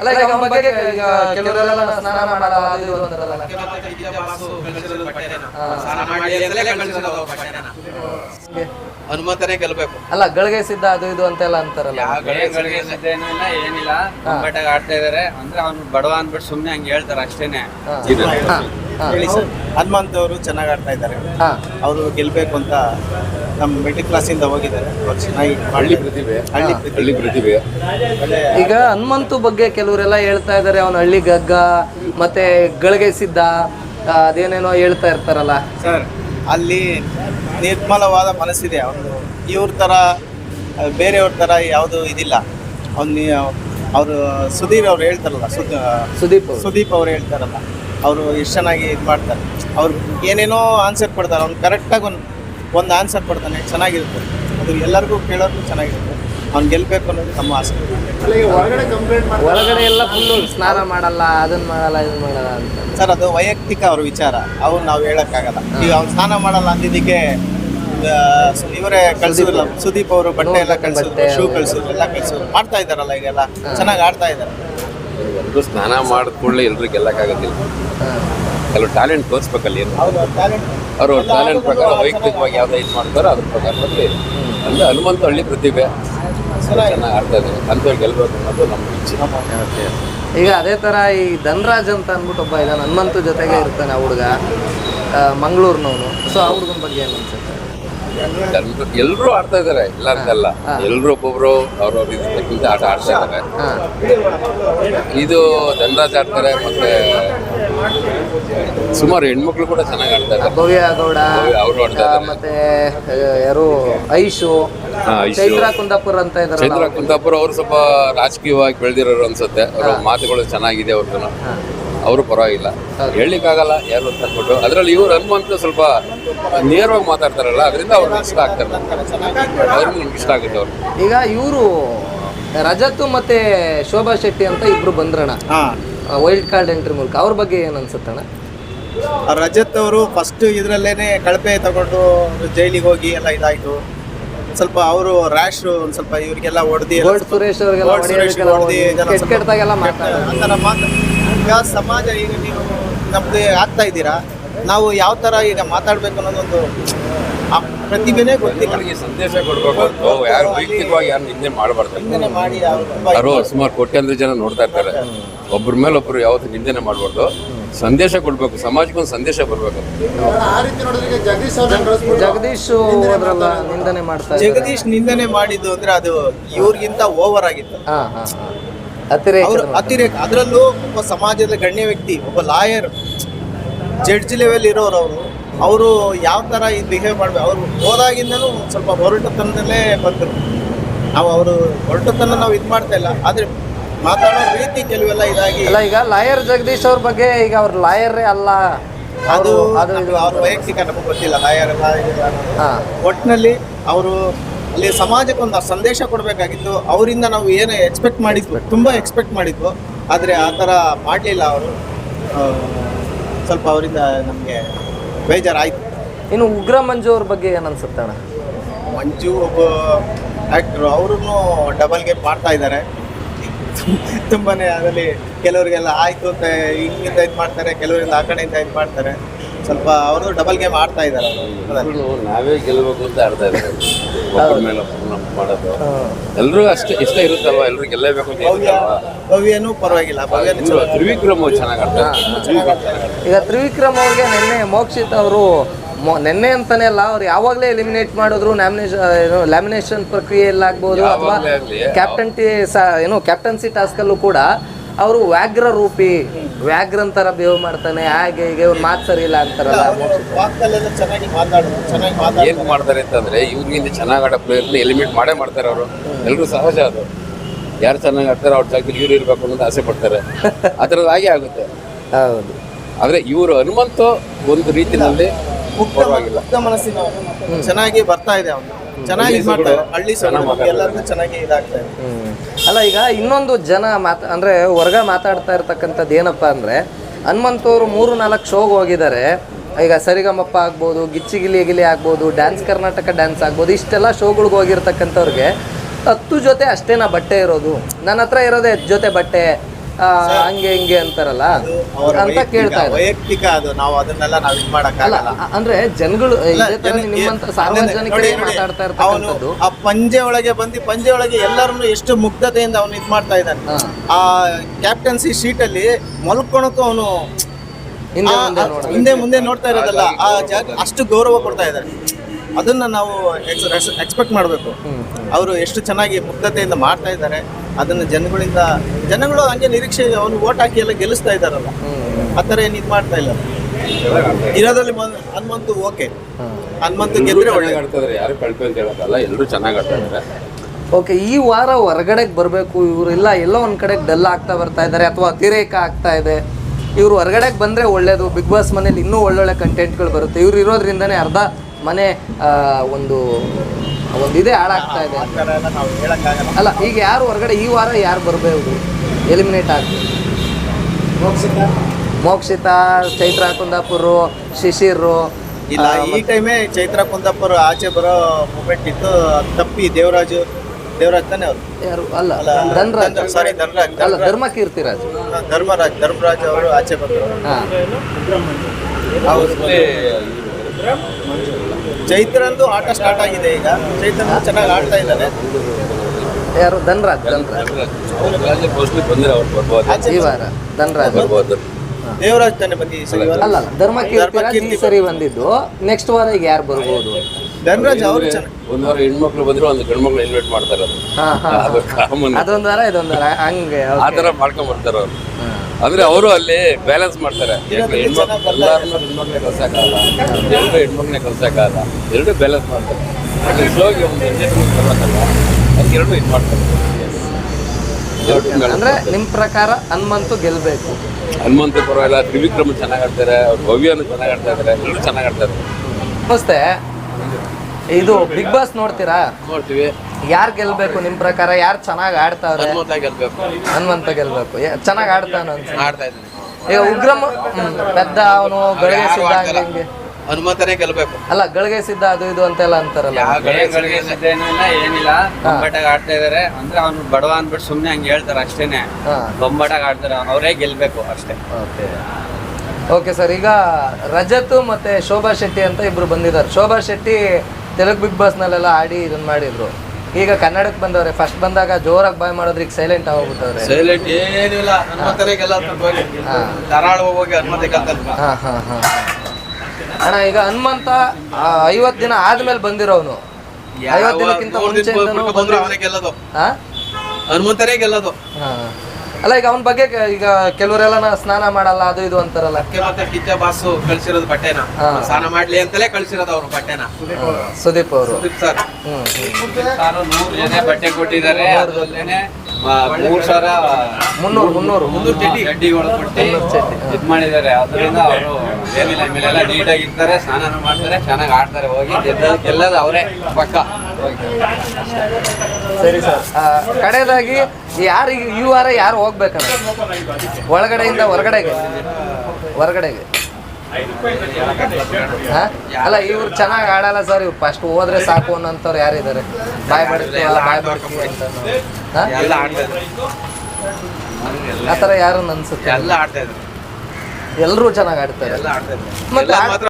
ಅಲ್ಲ ಈಗ ಅವನ ಬಗ್ಗೆ ಈಗ ಕೆಲವರೆಲ್ಲ ಸ್ನಾನ ಮಾಡಲ್ಲ ಅದು ಇದು ಅಂತಾರಲ್ಲ. ಹಂಗೆ. ಹನುಮಂತನೇ ಗೆಲ್ಬೇಕು. ಅಲ್ಲ ಗಳಿಗೆ ಸಿದ್ಧ ಅದು ಇದು ಅಂತೆಲ್ಲ ಅಂತಾರಲ್ಲ. ಗಳಿಗೆ ಏನು ಇಲ್ಲ ಏನಿಲ್ಲ. ಕಂಬಟ್ಟಾಗ ಆಡ್ತಾ ಇದಾರೆ. ಅಂದ್ರೆ ಅವ್ನು ಬಡವ ಅಂದ್ಬಿಟ್ಟು ಸುಮ್ನೆ ಹಂಗೆ ಹೇಳ್ತಾರೆ ಅಷ್ಟೇನೆ. ಹೇಳಿ ಸರ್. ಹನುಮಂತ್ ಅವರು ಚೆನ್ನಾಗಿ ಆಡ್ತಾ ಇದ್ದಾರೆ. ಹಾ. ಅವರು ಗೆಲ್ಬೇಕು ಅಂತ ನಮ್ಮ ಮಿಡಿಲ್ ಕ್ಲಾಸಿಂದ ಹೋಗಿದ್ದಾರೆ. ಅವ್ರು ಚೆನ್ನಾಗಿ ಹಳ್ಳಿ ಪ್ರತಿಭೆ. ಹಳ್ಳಿ ಹಳ್ಳಿ ಪ್ರತಿಭೆ. ಒಳ್ಳೆ ಈಗ ಹನುಮಂತು ಬಗ್ಗೆ ಕೆಲವರೆಲ್ಲ ಹೇಳ್ತಾ ಇದ್ದಾರೆ. ಅವನ ಹಳ್ಳಿ ಗಗ್ಗ ಮತ್ತೆ ಗಳಿಗೆ ಸಿದ್ಧ ಆ, ಅದೇನೇನೋ ಹೇಳ್ತಾ ಇರ್ತಾರಲ್ಲ. ಸರ್ ಅಲ್ಲಿ ನಿರ್ಮಲವಾದ ಮನಸ್ಸಿದೆ. ಅವನು ಇವ್ರ ಥರ ಆ, ಬೇರೆಯವ್ರ ಥರ ಯಾವುದು ಇದಿಲ್ಲ. ಅವ್ನು ಅವರು ಸುಧೀರ್ ಅವ್ರು ಹೇಳ್ತಾರಲ್ಲ ಸುದ್ ಸುದೀಪ್ ಅವ್ರು. ಸುದೀಪ್ ಅವ್ರು ಹೇಳ್ತಾರಲ್ಲ. ಅವರು ಎಷ್ಟು ಚೆನ್ನಾಗಿ ಇದು ಮಾಡ್ತಾರೆ. ಅವ್ರು ಏನೇನೋ ಆನ್ಸರ್ ಕೊಡ್ತಾರೆ ಅವ್ನು ಕರೆಕ್ಟಾಗಿ ಒಂದು ಒಂದು ಆನ್ಸರ್ ಕೊಡ್ತಾನೆ ಚೆನ್ನಾಗಿರುತ್ತೆ. ಅದು ಎಲ್ಲರಿಗೂ ಕೇಳೋದು ಚೆನ್ನಾಗಿರುತ್ತೆ. ಅವ್ನು ಗೆಲ್ಲಬೇಕು ಅನ್ನೋದು ನಮ್ಮ ಆಸೆ. ಒಳಗಡೆ ಎಲ್ಲ ಫುಲ್ಲು ಸ್ನಾನ ಮಾಡಲ್ಲ ಅದನ್ನ ಮಾಡಲ್ಲ ಇದನ್ನ ಮಾಡಲ್ಲ ಅಂತ. ಸರ್ ಅದು ವೈಯಕ್ತಿಕ ಅವ್ರ ವಿಚಾರ. ಅವ್ರು ನಾವು ಹೇಳಕ್ಕಾಗಲ್ಲ. ಈಗ ಅವ್ನು ಸ್ನಾನ ಮಾಡಲ್ಲ ಅಂದಿದ್ದಕ್ಕೆ ಇವರೇ ಕಳ್ಸಿದ್ರಲ್ಲ ಸುದೀಪ್ ಅವರು ಬಟ್ಟೆ ಎಲ್ಲ ಕಳ್ಸಿದ್ರು ಶೂ ಕಳ್ಸಿದ್ರು ಎಲ್ಲ ಕಳ್ಸಿದ್ರು. ಮಾಡ್ತಾ ಇದಾರಲ್ಲ ಈಗೆಲ್ಲ? ಚೆನ್ನಾಗಿ ಆಡ್ತಾ ಇದ್ದಾರೆ. ಎಲ್ಲರೂ ಸ್ನಾನ ಮಾಡಿದ ಕೂಡಲೇ ಎಲ್ಲರೂ ಗೆಲ್ಲಕ್ಕಾಗೋದಿಲ್ಲ ಕೆಲವು ಟ್ಯಾಲೆಂಟ್ ತೋರಿಸ್ಬೇಕಲ್ಲಿ ಏನು? ಅವರು ಟ್ಯಾಲೆಂಟ್ ಪ್ರಕಾರ ವೈಯಕ್ತಿಕವಾಗಿ ಯಾವ್ದು ಇದು ಮಾಡ್ತಾರೋ, ಅದ್ರ ಪ್ರಕಾರ ಮತ್ತೆ ಅಂದರೆ ಹನುಮಂತ ಹಳ್ಳಿ ಪ್ರತಿಭೆ ಚೆನ್ನಾಗಿ ಆಡ್ತಾ ಇದ್ದಾರೆ. ಅಂಥವ್ರು ಗೆಲ್ಬೇಕು ಅನ್ನೋದು ನಮ್ಮ ಇಚ್ಛೆ. ಈಗ ಅದೇ ಥರ ಈ ಧನ್ರಾಜ್ ಅಂತ ಅಂದ್ಬಿಟ್ಟು ಒಬ್ಬ ಇದ್ದಾನೆ ಹನುಮಂತು ಜೊತೆಗೆ ಇರ್ತಾನೆ ಆ ಹುಡುಗ ಮಂಗಳೂರಿನವನು. ಸೊ ಹುಡುಗನ ಬಗ್ಗೆ ಏನು ಅನ್ಸುತ್ತೆ? ಎಲ್ಲರೂ ಆಡ್ತಾ ಇದ್ದಾರೆ ಇಲ್ಲ ಅಂತಲ್ಲ. ಎಲ್ಲರೂ ಒಬ್ಬೊಬ್ರು ಅವ್ರವ್ರ ಇದಕ್ಕಿಂತ ಆಟ ಆಡ್ತಾ ಇದ್ದಾರೆ. ಇದು ಧನರಾಜ್ ಆಡ್ತಾರೆ ಮತ್ತೆ ಸುಮಾರು ಹೆಣ್ಮಕ್ಳು ಕೂಡ ಚೆನ್ನಾಗಿ ಆಡ್ತಾ ಇದ್ದಾರೆ. ಭವ್ಯ ಗೌಡ ಅವರು ಅವ್ರು ಆಡ್ತಾ ಇದ್ದಾರೆ. ಮತ್ತೆ ಯಾರು ಐಶು. ಚೈತ್ರ ಕುಂದಾಪುರ ಅಂತ ಇದ್ದಾರೆ ಚೈತ್ರ ಕುಂದಾಪುರ ಅವರು ಸ್ವಲ್ಪ ರಾಜಕೀಯವಾಗಿ ಬೆಳೆದಿರೋರು ಅನ್ಸುತ್ತೆ. ಅವ್ರ ಮಾತುಗಳು ಚೆನ್ನಾಗಿದೆ ಅವ್ರದ್ದು ಅವರು ಪರವಾಗಿಲ್ಲ. ಹೇಳಲಿಕ್ಕಾಗಲ್ಲ ಯಾರು ಅಂತ ಅಂದ್ಬಿಟ್ಟು. ಅದರಲ್ಲಿ ಇವರು ಹನುಮಂತ ಸ್ವಲ್ಪ ನೇರವಾಗಿ ಮಾತಾಡ್ತಾರಲ್ಲ ಅದರಿಂದ ಅವ್ರಿಗೆ ಇಷ್ಟ ಆಗ್ತಾರೆ. ಅವ್ರಿಗೆ ನಮ್ಗೆ ಇಷ್ಟ ಆಗುತ್ತೆ ಅವ್ರು ಈಗ ಇವರು ರಜತ್ ಮತ್ತೆ ಶೋಭಾ ಶೆಟ್ಟಿ ಅಂತ ಇಬ್ರು ಬಂದ್ರಣ ವೈಲ್ಡ್ ಕಾರ್ಡ್ ಎಂಟ್ರಿ ಮೂಲಕ. ಅವ್ರ ಬಗ್ಗೆ ಏನು ಅನ್ಸುತ್ತಣ್ಣ? ರಜತ್ ಅವರು ಫಸ್ಟ್ ಇದರಲ್ಲೇನೆ ಕಳಪೆ ತಗೊಂಡು ಜೈಲಿಗೆ ಹೋಗಿ ಎಲ್ಲ ಇದಾಯ್ತು. ಸ್ವಲ್ಪ ಅವರು ರ್ಯಾಶ್ ಒಂದ್ ಸ್ವಲ್ಪ ಇವರಿಗೆಲ್ಲ ಹೊಡೆದಿ ಸುರೇಶ್ ಅವ್ರಿಗೆಲ್ಲ ಹೊಡೆದಿ ಕೆಟ್ಟ ಕೆಟ್ಟದಾಗೆಲ್ಲ ಮಾತಾಡೋದು. ಅಂತರ ಮಾತು ಈಗ ಸಮಾಜ ಈಗ ನೀವು ನಮ್ದು ಆಗ್ತಾ ಇದ್ದೀರಾ? ನಾವು ಯಾವ ತರ ಈಗ ಮಾತಾಡ್ಬೇಕು ಅನ್ನೋದೊಂದು ಆ ಪ್ರತಿಭೆನೇ ಗೊತ್ತಿಲ್ಲ. ಅವ್ರಿಗೆ ಸಂದೇಶ ಕೊಡ್ಬೇಕು ಯಾರು ವೈಯಕ್ತಿಕವಾಗಿ ಯಾರು ಮಾಡಬಾರ್ದು. ನಿಂದನೆ ಮಾಡಿ ಅವ್ರು ಯಾರು ಸುಮಾರು ಕೋಟ್ಯಾಂತರ ಜನ ನೋಡ್ತಾ ಇರ್ತಾರೆ. ಒಬ್ಬರ ಮೇಲೆ ಒಬ್ರು ಯಾವತ್ತು ನಿಂದನೆ ಮಾಡಬಾರ್ದು. ಸಂದೇಶ ಕೊಡ್ಬೇಕು ಸಮಾಜಕ್ಕೆ ಒಂದು ಸಂದೇಶ ಬರ್ಬೇಕು ಜಗದೀಶ್ ಹೋದ್ರಲ್ಲ ನಿಂದನೆ ಮಾಡ್ತಾ ಇದ್ದಾರೆ. ಜಗದೀಶ್ ನಿಂದನೆ ಮಾಡಿದ್ದು ಅಂದ್ರೆ ಅದು ಇವ್ರಿಗಿಂತ ಓವರ್ ಆಗಿತ್ತು. ಹಾ ಹಾ ಹಾ. ಅತಿರೇಕ ಅವರು ಅತಿರೇಕ. ಅದರಲ್ಲೂ ಒಬ್ಬ ಸಮಾಜದ ಗಣ್ಯ ವ್ಯಕ್ತಿ ಒಬ್ಬ ಲಾಯರ್ ಜಡ್ಜ್ ಲೆವೆಲ್ ಇರೋರು ಅವರು. ಅವರು ಯಾವ ಥರ ಇದು ಬಿಹೇವ್ ಮಾಡಬೇಕು? ಅವರು ಹೋದಾಗಿಂದನೂ ಸ್ವಲ್ಪ ಹೊರಟತನದಲ್ಲೇ ಬಂದರು. ನಾವು ಅವರು ಹೊರಟತನ ನಾವು ಇದು ಮಾಡ್ತಾ ಇಲ್ಲ. ಆದರೆ ಮಾತಾಡೋ ರೀತಿ ಕೆಲವೆಲ್ಲ ಇದಾಗಿ ಅಲ್ಲ ಈಗ ಲಾಯರ್ ಜಗದೀಶ್ ಅವ್ರ ಬಗ್ಗೆ ಈಗ ಅವ್ರ ಲಾಯರೇ ಅಲ್ಲ. ಅದು ಅದು ಅವ್ರ ವೈಯಕ್ತಿಕ ನಮಗೆ ಗೊತ್ತಿಲ್ಲ. ಲಾಯರ್ ಎಲ್ಲ ಹಾ. ಒಟ್ಟಿನಲ್ಲಿ ಅವರು ಅಲ್ಲಿ ಸಮಾಜಕ್ಕೆ ಒಂದು ಸಂದೇಶ ಕೊಡಬೇಕಾಗಿತ್ತು. ಅವರಿಂದ ನಾವು ಏನು ಎಕ್ಸ್ಪೆಕ್ಟ್ ಮಾಡಿದ್ವಿ ತುಂಬ ಎಕ್ಸ್ಪೆಕ್ಟ್ ಮಾಡಿದ್ವು. ಆದರೆ ಆ ಥರ ಮಾಡಲಿಲ್ಲ ಅವರು. ಸ್ವಲ್ಪ ಅವರಿಂದ ನಮಗೆ ಬೇಜಾರಾಯಿತು. ಇನ್ನು ಉಗ್ರ ಮಂಜು ಅವ್ರ ಬಗ್ಗೆ ಏನು ಅನ್ಸುತ್ತೆ ಅಣ್ಣ? ಮಂಜು ಒಬ್ಬ ಆ್ಯಕ್ಟ್ರು ಅವರು ಡಬಲ್ ಗೇಮ್ ಮಾಡ್ತಾ ಇದ್ದಾರೆ. ತುಂಬಾ ಅದರಲ್ಲಿ ಕೆಲವರಿಗೆಲ್ಲ ಆಯಿತು ಅಂತ ಹಿಂಗಿಂದ ಇದು ಮಾಡ್ತಾರೆ ಕೆಲವರಿಂದ ಆ ಕಡೆಯಿಂದ ಇದು ಮಾಡ್ತಾರೆ. ಸ್ವಲ್ಪ ಅವ್ರದ್ದು ಡಬಲ್ ಗೇಮ್ ಆಡ್ತಾ ಇದ್ದಾರೆ. ಅವರು ನಾವೇ ಗೆಲ್ಲಬೇಕು ಅಂತ ಆಡ್ತಾ ಇದ್ದಾರೆ. ಒಬ್ಬರ ಮೇಲೆ ಮಾಡೋದು. ಎಲ್ಲರೂ ಅಷ್ಟೇ ಇಷ್ಟ ಇರುತ್ತಲ್ವಾ? ಎಲ್ಲರೂ ಗೆಲ್ಲಬೇಕು ಅಂತ ಇರುತ್ತಲ್ವಾ? ಭವ್ಯನೂ ಪರವಾಗಿಲ್ಲ. ಭವ್ಯನೂ ಇವ್ರು ತ್ರಿವಿಕ್ರಮ್ ಚೆನ್ನಾಗಿ ಆಡ್ತಾರೆ. ಚೆನ್ನಾಗಿ ಈಗ ತ್ರಿವಿಕ್ರಮ್ ಅವ್ರಿಗೆ ನಿನ್ನೆ ಮೋಕ್ಷಿತ್ ಅವರು ನಿನ್ನೆ ಅಂತಾನೆ ಅಲ್ಲ ಅವ್ರು ಯಾವಾಗಲೇ ಎಲಿಮಿನೇಟ್ ಮಾಡಿದ್ರು ಲ್ಯಾಮಿನೇಷನ್ ಏನು ಲ್ಯಾಮಿನೇಷನ್ ಪ್ರಕ್ರಿಯೆಯಲ್ಲಾಗ್ಬೋದು ಅಥವಾ ಯಾವಾಗ್ಲೇ ಆಗ್ಲಿ. ಕ್ಯಾಪ್ಟನ್ ಟಿ ಏನು ಕ್ಯಾಪ್ಟನ್ಸಿ ಟಾಸ್ಕಲ್ಲೂ ಕೂಡ ಅವರು ವ್ಯಾಘ್ರ ರೂಪಿ. ವ್ಯಾಘ್ರನ್ ಥರ ಬಿಹೇವ್ ಮಾಡ್ತಾನೆ ಹಾಗೆ ಹೀಗೆ ಅವ್ರು ಮಾತು ಸರಿ ಇಲ್ಲ ಅಂತಾರಲ್ಲ. ಅವರು ಚೆನ್ನಾಗಿ ಮಾತಾಡೋದು ಚೆನ್ನಾಗಿ ಏನ್ ಮಾಡ್ತಾರೆ ಅಂತಂದ್ರೆ ಇವ್ರಿಗಿಂತ ಚೆನ್ನಾಗಿ ಆಡೋ ಪ್ಲೇಯರ್ನ ಎಲಿಮಿನೇಟ್ ಮಾಡೇ ಮಾಡ್ತಾರೆ ಅವರು. ಎಲ್ಲರೂ ಸಹಜ ಅದು. ಯಾರು ಚೆನ್ನಾಗಿ ಆಡ್ತಾರೆ ಅವ್ರ ಜಾಗದಲ್ಲಿ ಇವ್ರು ಇರ್ಬೇಕು ಅನ್ನೋದು ಆಸೆ ಪಡ್ತಾರೆ. ಆ ಥರದ್ದು ಹಾಗೆ ಆಗುತ್ತೆ. ಹೌದು. ಆದ್ರೆ ಇವರು ಹನುಮಂತು ಒಂದು ರೀತಿನಲ್ಲಿ ಮುಕ್ತ ಮುಕ್ತ ಮನಸ್ಸಿನ ಚೆನ್ನಾಗಿ ಬರ್ತಾ ಇದೆ ಅವನು. ಚೆನ್ನಾಗಿ ಇದ್ ಮಾಡ್ತಾರೆ ಹಳ್ಳಿ ಸೊಗಡು ಎಲ್ಲರಿಗೂ ಚೆನ್ನಾಗಿ ಇದಾಗ್ತಾ ಇದೆ. ಅಲ್ಲ ಈಗ ಇನ್ನೊಂದು ಜನ ಮಾತ ಅಂದ್ರೆ ಹೊರಗ ಮಾತಾಡ್ತಾ ಇರ್ತಕ್ಕಂಥದ್ದು ಏನಪ್ಪಾ ಅಂದ್ರೆ ಹನುಮಂತವ್ರು ಮೂರು ನಾಲ್ಕು ಶೋಗೆ ಹೋಗಿದ್ದಾರೆ. ಈಗ ಸರಿಗಮಪ್ಪ ಆಗ್ಬೋದು ಗಿಚ್ಚಿ ಗಿಲಿ ಗಿಲಿ ಆಗ್ಬೋದು ಡ್ಯಾನ್ಸ್ ಕರ್ನಾಟಕ ಡ್ಯಾನ್ಸ್ ಆಗ್ಬೋದು ಇಷ್ಟೆಲ್ಲ ಶೋಗಳಿಗೆ ಹೋಗಿರ್ತಕ್ಕಂಥವ್ರಿಗೆ ಹತ್ತು ಜೊತೆ ಅಷ್ಟೇನ ಬಟ್ಟೆ ಇರೋದು. ನನ್ನ ಹತ್ರ ಇರೋದೇ ಹತ್ತು ಜೊತೆ ಬಟ್ಟೆ. ಹಂಗೆ ಹಿಂಗೆ ಅಂತಾರಲ್ಲ? ಅಂತ ಕೇಳ್ತಾ ಇದ್ದಾರೆ. ವೈಯಕ್ತಿಕ ಅದು ನಾವು ಅದನ್ನೆಲ್ಲ ನಾವು ಇದು ಮಾಡಕ್ಕಾಗಲ್ಲ. ಅಂದ್ರೆ ಜನಗಳು ನಿಮ್ಮಂತ ಸಾರ್ವಜನಿಕರೇ ಮಾತಾಡ್ತಾ ಅವನು ಆ ಪಂಜೆ ಒಳಗೆ ಬಂದು ಪಂಜೆ ಒಳಗೆ ಎಲ್ಲರನ್ನು ಎಷ್ಟು ಮುಗ್ಧತೆಯಿಂದ ಅವನು ಇದು ಮಾಡ್ತಾ ಇದ್ದಾನೆ. ಆ ಕ್ಯಾಪ್ಟನ್ಸಿ ಶೀಟ್ ಅಲ್ಲಿ ಮಲ್ಕೊಳಕ್ಕೂ ಅವನು ಹಿಂದೆ ಮುಂದೆ ಆ- ಹಿಂದೆ ಮುಂದೆ ನೋಡ್ತಾ ಇರೋದಲ್ಲ ಆ ಜಾಗ ಅಷ್ಟು ಗೌರವ ಕೊಡ್ತಾ ಇದ್ದಾರೆ. ಅದನ್ನ ನಾವು ಎಕ್ಸ್ಪೆಕ್ಟ್ ಮಾಡಬೇಕು. ಅವರು ಎಷ್ಟು ಚೆನ್ನಾಗಿ ಮುಕ್ತತೆಯಿಂದ ಮಾಡ್ತಾ ಇದ್ದಾರೆ ಅದನ್ನ ಜನಗಳಿಂದ ಜನಗಳು ಹಂಗೆ ನಿರೀಕ್ಷೆ ಅವನು ಓಟ್ ಹಾಕಿ ಎಲ್ಲ ಗೆಲ್ಲಿಸ್ತಾ ಇದ್ದಾರಲ್ಲ. ಆ ಥರ ಏನು ಇದು ಮಾಡ್ತಾ ಇಲ್ಲ ಇರೋದ್ರಲ್ಲಿ ಹನುಮಂತು ಓಕೆ. ಹನುಮಂತು ಗೆದ್ರೆ ಒಳ್ಳೆ ಆಡ್ತಿದ್ದಾರೆ ಯಾರು ಕಳ್ಪೆ ಅಂತ ಹೇಳೋದಲ್ಲ ಎಲ್ಲರೂ ಚೆನ್ನಾಗಿ ಆಡ್ತಾ ಇದ್ದಾರೆ ಓಕೆ ಈ ವಾರ ಹೊರಗಡೆಗೆ ಬರಬೇಕು ಇವರೆಲ್ಲ ಇಲ್ಲ ಎಲ್ಲೋ ಒಂದು ಕಡೆಗೆ ಡಲ್ ಆಗ್ತಾ ಬರ್ತಾ ಇದ್ದಾರೆ ಅಥವಾ ಅತಿರೇಕ ಆಗ್ತಾ ಇದೆ ಇವರು ಹೊರಗಡೆಗೆ ಬಂದರೆ ಒಳ್ಳೆಯದು ಬಿಗ್ ಬಾಸ್ ಮನೇಲಿ ಇನ್ನೂ ಒಳ್ಳೊಳ್ಳೆ ಕಂಟೆಂಟ್ಗಳು ಬರುತ್ತೆ ಇವ್ರು ಇರೋದ್ರಿಂದನೇ ಅರ್ಧ ಮನೆ ಒಂದು ಒಂದು ಇದೇ ಹಾಳಾಗ್ತಾ ಇದೆ. ಅಲ್ಲ ಈಗ ಯಾರು ಹೊರಗಡೆ ಈ ವಾರ ಯಾರು ಬರಬೇಕು? ಎಲಿಮಿನೇಟ್ ಆಗ್ತದೆ ಮೋಕ್ಷಿತಾ? ಚೈತ್ರ ಕುಂದಾಪುರ ಶಿಶಿರು ಇಲ್ಲ ಈ ಟೈಮೇ ಚೈತ್ರ ಕುಂದಾಪುರ ಆಚೆ ಬರೋ ಮೂಮೆಂಟ್ ಇತ್ತು ತಪ್ಪಿ ದೇವರಾಜು ದೇವರಾಜ್ ತಾನೇ ಅವರು. ಯಾರು? ಅಲ್ಲ ಅಲ್ಲ, ಧನ್ರಾಜ್. ಸಾರಿ ಧನ್ರಾಜ್, ಅಲ್ಲ. ಧರ್ಮ ಕೀರ್ತಿರಾಜ್ ಧರ್ಮರಾಜ್ ಧರ್ಮರಾಜ್ ಅವರು ಆಚೆ ಬಂದರು. ಹಾ. ಚೈತ್ರಂದು ಆಟ ಸ್ಟಾರ್ಟ್ ಆಗಿದೆ ಈಗ. ಚೈತ್ರ ಚೆನ್ನಾಗಿ ಆಡ್ತಾ ಇದ್ದಾನೆ ಯಾರು? ಧನ್ರಾಜ್ ಧನ್ರಾಜ್. ಈ ವಾರ ಧನ್ರಾಜ್. ಬರ್ಬೋದು ದೇವರಾಜ್ ತಾನೆ ಬಂದಿ ಅಲ್ಲ ಅಲ್ಲ ಧರ್ಮ ಕೀರ್ತಿರಾಜ್ ಈ ಸರಿ ಬಂದಿದ್ದು. ನೆಕ್ಸ್ಟ್ ವಾರ ಈಗ ಯಾರು ಬರ್ಬೋದು? ಧನ್ರಾಜ್ ಅವರು ಒಂದು ವಾರ ಹೆಣ್ಮಕ್ಳು ಬಂದ್ರು ಒಂದು ಗಂಡ್ಮಕ್ಳು ಇನ್ವೈಟ್ ಮಾಡ್ತಾರೆ ಅದು. ಅದೊಂದು ವಾರ ಇದೊಂದು ವಾರ. ಹಂಗೆ ಆ ಥರ ಮಾಡ್ಕೊಂಡ್ ಅವರು. ಅವ್ರು ಅಂದ್ರೆ ಅವರು ಅಲ್ಲಿ ಬ್ಯಾಲೆನ್ಸ್ ಮಾಡ್ತಾರೆ. ಎಲ್ಲಾರನ್ನೂ ಹೆಣ್ಮಕ್ಳೇ ಕಲ್ಸಕ್ಕಾಗಲ್ಲ ಎರಡು ಹೆಣ್ಮಕ್ಳನ್ನೇ ಕಲ್ಸಕ್ಕಾಗಲ್ಲ ಎರಡು ಬ್ಯಾಲೆನ್ಸ್ ಮಾಡ್ತಾರೆ. ಸ್ಲೋಗಿ ಒಂದು ಎಂಟರ್ಟೈನ್ಮೆಂಟ್ ಬರತ್ತಲ್ಲ ಅದಕ್ಕೆ ಎರಡು ಇದು ಮಾಡ್ತಾರೆ. ಅಂದ್ರೆ ಮಾಡ್ತಾರೆ. ನಿಮ್ ಪ್ರಕಾರ ಹನುಮಂತು ಗೆಲ್ಬೇಕು? ಹನುಮಂತ ಪರವಾಗಿಲ್ಲ ತ್ರಿವಿಕ್ರಮ ಚೆನ್ನಾಗಿ ಆಡ್ತಾರೆ ಅವ್ರು ಭವ್ಯನು ಚೆನ್ನಾಗಿ ಆಡ್ತಾ ಇದ್ದಾರೆ ಎಲ್ಲರೂ ಚೆನ್ನಾಗಿ ಆಡ್ತಾರೆ ನಮಸ್ತೆ. ಇದು ಬಿಗ್ ಬಾಸ್ ನೋಡ್ತೀರಾ? ನೋಡ್ತೀವಿ. ಯಾರು ಗೆಲ್ಬೇಕು ನಿಮ್ ಪ್ರಕಾರ? ಯಾರು ಚೆನ್ನಾಗಿ ಆಡ್ತಾವ್ರೆ? ಹನುಮಂತ ಗೆಲ್ಬೇಕು. ಹನುಮಂತ ಗೆಲ್ಬೇಕು. ಚೆನ್ನಾಗಿ ಆಡ್ತಾನ ಆಡ್ತಾ ಇದ್ದಾನೆ. ಈಗ ಉಗ್ರಮ್ ಹ್ಮ್, ಪೆದ್ದ ಅವನು ಗಳಿಗೆ ಯಾರು ಸಿದ್ಧ ಆಡ್ತಾರ? ಹಂಗೆ. ಹನುಮಂತನೇ ಗೆಲ್ಬೇಕು. ಅಲ್ಲ ಗಳಿಗೆ ಸಿದ್ಧ ಅದು ಇದು ಅಂತೆಲ್ಲ ಅಂತಾರಲ್ಲ. ಯಾವ ಗಳಿಗೆ ಇಲ್ಲ. ಏನಿಲ್ಲ. ಬೊಂಬಾಟಾಗ ಆಡ್ತಾ ಇದಾರೆ. ಅಂದ್ರೆ ಅವ್ನು ಬಡವ ಅಂದ್ಬಿಟ್ಟು ಸುಮ್ನೆ ಹಂಗೆ ಹೇಳ್ತಾರೆ ಅಷ್ಟೇನೆ. ಹಾ. ಬೊಂಬಾಟಾಗಿ ಆಡ್ತಾರೆ ಅವರೇ ಗೆಲ್ಬೇಕು ಅಷ್ಟೇ. ಓಕೆ. ಓಕೆ ಸರ್ ಈಗ ರಜತ್ ಮತ್ತೆ ಶೋಭಾ ಶೆಟ್ಟಿ ಅಂತ ಇಬ್ರು ಬಂದಿದ್ದಾರೆ. ಶೋಭಾ ಶೆಟ್ಟಿ ತೆಲುಗು ಬಿಗ್ ಬಾಸ್ನಲ್ಲೆಲ್ಲ ಆಡಿ ಇದನ್ನ ಮಾಡಿದ್ರು. ಈಗ ಕನ್ನಡಕ್ಕೆ ಬಂದವ್ರೆ ಫಸ್ಟ್ ಬಂದಾಗ ಜೋರಾಗಿ ಬಾಯ್ ಮಾಡೋದ್ರೆ ಈಗ ಸೈಲೆಂಟ್ ಆಗೋಗ್ಬಿಟ್ಟವ್ರೆ ಸೈಲೆಂಟ್ ಏನಿಲ್ಲ ಇಲ್ಲ ಹನುಮಂತರಿಗೆಲ್ಲ ಹೋಗಿ. ಧಾರಾಳ ಹೋಗಿ ಹನುಮಂತ ಹಾ ಹಾ ಹಾ. ಅಣ್ಣ ಈಗ ಹನುಮಂತ ಐವತ್ತು ದಿನ ಆದ್ಮೇಲೆ ಬಂದಿರೋನು ಐವತ್ತು ದಿನಕ್ಕಿಂತ ಮುಂಚೆ ಬಂದ್ರು ಅವನೇ ಗೆಲ್ಲೋದು. ಹಾ ಹನುಮಂತನೇ ಗೆಲ್ಲೋದು. ಹಾ. ಅಲ್ಲ ಈಗ ಅವನ ಬಗ್ಗೆ ಈಗ ಕೆಲವರೆಲ್ಲ ನಾ ಸ್ನಾನ ಮಾಡಲ್ಲ ಅದು ಇದು ಅಂತಾರಲ್ಲ. ಮತ್ತೆ ಕಿಚ್ಚ ಬಾಸು ಕಳ್ಸಿರೋದು ಬಟ್ಟೆನ. ಹಾ. ಸ್ನಾನ ಮಾಡ್ಲಿ ಅಂತಲೇ ಕಳ್ಸಿರೋದು ಅವ್ರು ಬಟ್ಟೆನ. ಸುದೀಪ್ ಅವರು. ಸುದೀಪ್ ಸರ್. ಹ್ಮ್. ನಾನು ನೂರು ಜನ ಬಟ್ಟೆ ಕೊಟ್ಟಿದ್ದಾರೆ. ಅದರಲ್ಲೇನೆ ಮೂರ್ ಸಾವಿರ ಮುನ್ನೂರು ಮುನ್ನೂರು. ಮುನ್ನೂರು ಚಡ್ಡಿ. ಚಡ್ಡಿಗಳು ಕೊಟ್ಟು. ಇದ್ ಮಾಡಿದ್ದಾರೆ. ಅದರಿಂದ ಅವರು ಏನಿಲ್ಲ ಮೇಲೆಲ್ಲ ನೀಟಾಗಿ ಇರ್ತಾರೆ ಸ್ನಾನ ಮಾಡ್ತಾರೆ ಚೆನ್ನಾಗಿ ಆಡ್ತಾರೆ ಹೋಗಿ ಗೆಲ್ಲೋದು ಅವರೇ ಪಕ್ಕ. ಸರಿ ಸರ್. ಕಡೆಯದಾಗಿ ಯಾರು ಈ- ವಾರ ಯಾರು ಹೋಗ್ಬೇಕಂದ್ರೆ ಒಳಗಡೆಯಿಂದ ಹೊರಗಡೆಗೆ? ಹೊರಗಡೆಗೆ? ಅಲ್ಲ ಇವ್ರು ಚೆನ್ನಾಗಿ ಆಡಲ್ಲ ಸರ್ ಇವ್ರು ಫಸ್ಟ್ ಹೋದ್ರೆ ಸಾಕು ಅನ್ನೋಂಥವ್ರು ಯಾರಿದ್ದಾರೆ? ಬಾಯ್ ಬಾಯ್ ಬಾಯ್ ಬಡಿಸ್ತೀವಿ ಅಂತ? ಎಲ್ಲ ಆಡ್ತಾ ಇದ್ರು. ಆ ಥರ ಯಾರು ಅನ್ಸುತ್ತೆ? ಎಲ್ಲ ಆಡ್ತಾ ಇದ್ರು. ಎಲ್ಲರೂ ಚೆನ್ನಾಗಿ ಆಡ್ತಾರೆ. ಎಲ್ಲ ಆಡ್ತಾ ಇದ್ರು. ಮತ್ತೆ